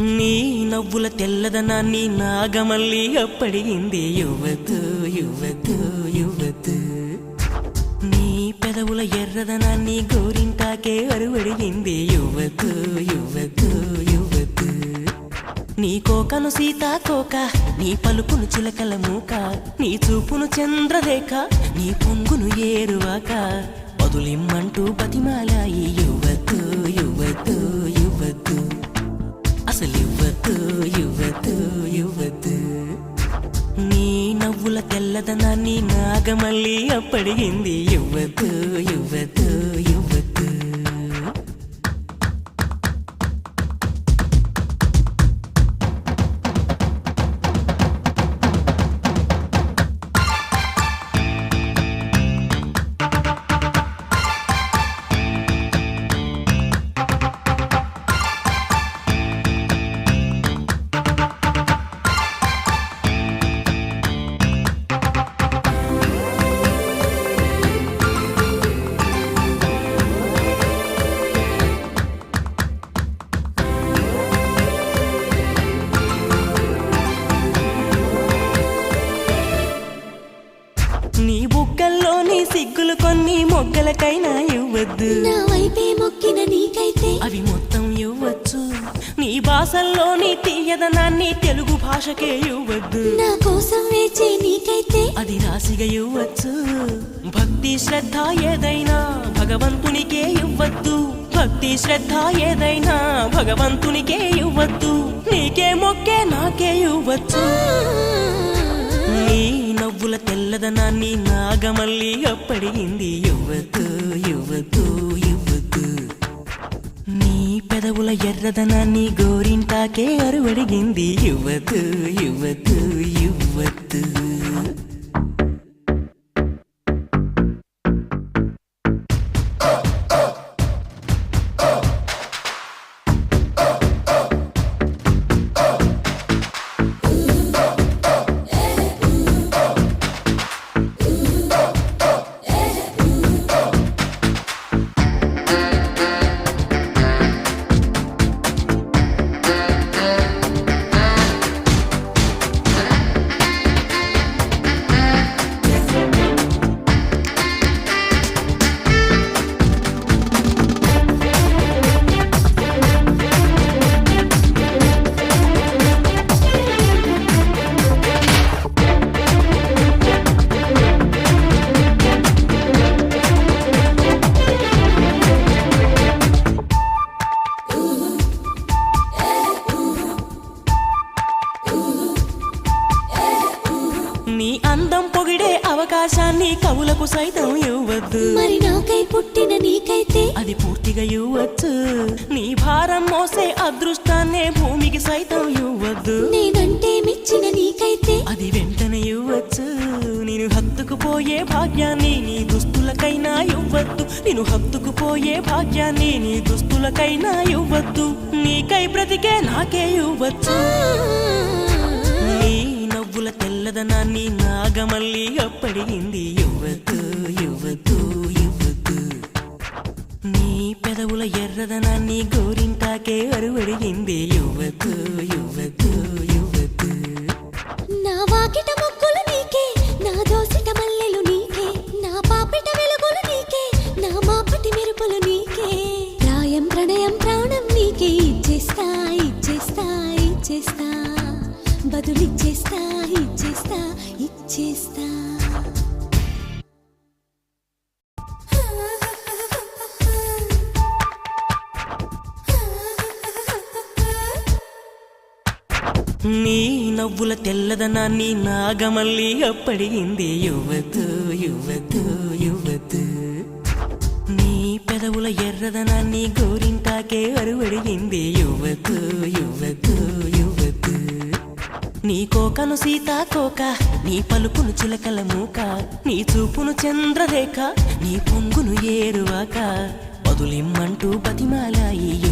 నీ నవ్వుల తెల్లదనాన్ని నాగమల్లి అప్పడిగింది యువతు యువతు యువతు. నీ పెదవుల ఎర్రదనాన్ని గోరింటాకే అరువడిగింది. యువతు యువతు యువతు. నీ కోకను సీతాకోక నీ పలుకును చిలకల మూక నీ చూపును చంద్రరేఖ నీ పొంగును ఏరువాక. పదులిమ్మంటూ బతిమాలాయి యువ తెల్లదనాన్ని నాగమల్లి అప్పడిగింది. యువతు యువతు యువ మొగ్గలకైనా ఇవ్వద్దు. నా వైపే మొక్కిన నీకైతే అవి మొత్తం ఇవ్వచ్చు. నీ భాషల్లోని తీయదనాన్ని తెలుగు భాషకే ఇవ్వద్దు. నా కోసం వేచే నీకైతే అది రాసిగా ఇవ్వచ్చు. భక్తి శ్రద్ధ ఏదైనా భగవంతునికే ఇవ్వద్దు. భక్తి శ్రద్ధ ఏదైనా భగవంతునికే ఇవ్వద్దు. నీకే మొక్కే నాకే ఇవ్వచ్చు. నీ నవ్వుల నాగమల్లి అప్పడిగింది. యువతు యువతు యువతు. నీ పెదవుల ఎర్రదనాన్ని గోరింటాకే అరువడిగింది. యువతు యువతు యువతు. నీ అందం పొగిడే అవకాశాన్ని కవులకు సైతం ఇవ్వద్దు. మరి నాకై పుట్టిన నీకైతే? అది పూర్తిగా ఇవ్వచ్చు. నీ భారం మోసే అదృష్టాన్నే భూమికి సైతం ఇవ్వద్దు. నేనంటే మెచ్చిన నీకైతే? అది వెంటనే ఇవ్వచ్చు. నేను హత్తుకుపోయే భాగ్యాన్ని నీ దుస్తులకైనా ఇవ్వద్దు. నేను హత్తుకుపోయే భాగ్యాన్ని నీ దుస్తులకైనా ఇవ్వద్దు. నీకై బ్రతికే నాకే ఇవ్వచ్చు. నవ్వుల నాగమల్లి అప్పడిగింది. యువతు యువతు యువతు. నీ పెదవుల ఎర్రదనాన్ని గోరింటాకే అరువడిగింది. యువతు యువతు యువతు. నా వాకిట మొక్కులు నీకే నా దోసిట మల్లెలు నీకే నా పాపిట వెలుగులు నీకే నా మాపటి మెరుపులు నీకే. ప్రాయం ప్రణయం ప్రాణం నీకే ఇచ్చేస్తా. నీ నవ్వుల తెల్లదనాన్ని నాగమల్లి అప్పడిగింది. యువతు యువతు యువతు. నీ పెదవుల ఎర్రదనాన్ని గోరింటాకే అరువడిగింది. యువతు యువతు యువతు. నీ కోకను సీతాకోక నీ పలుకును చిలకల మూక నీ చూపును చంద్రరేఖ నీ పొంగును ఏరువాక. వదులిమ్మంటూ బతిమాలాయి.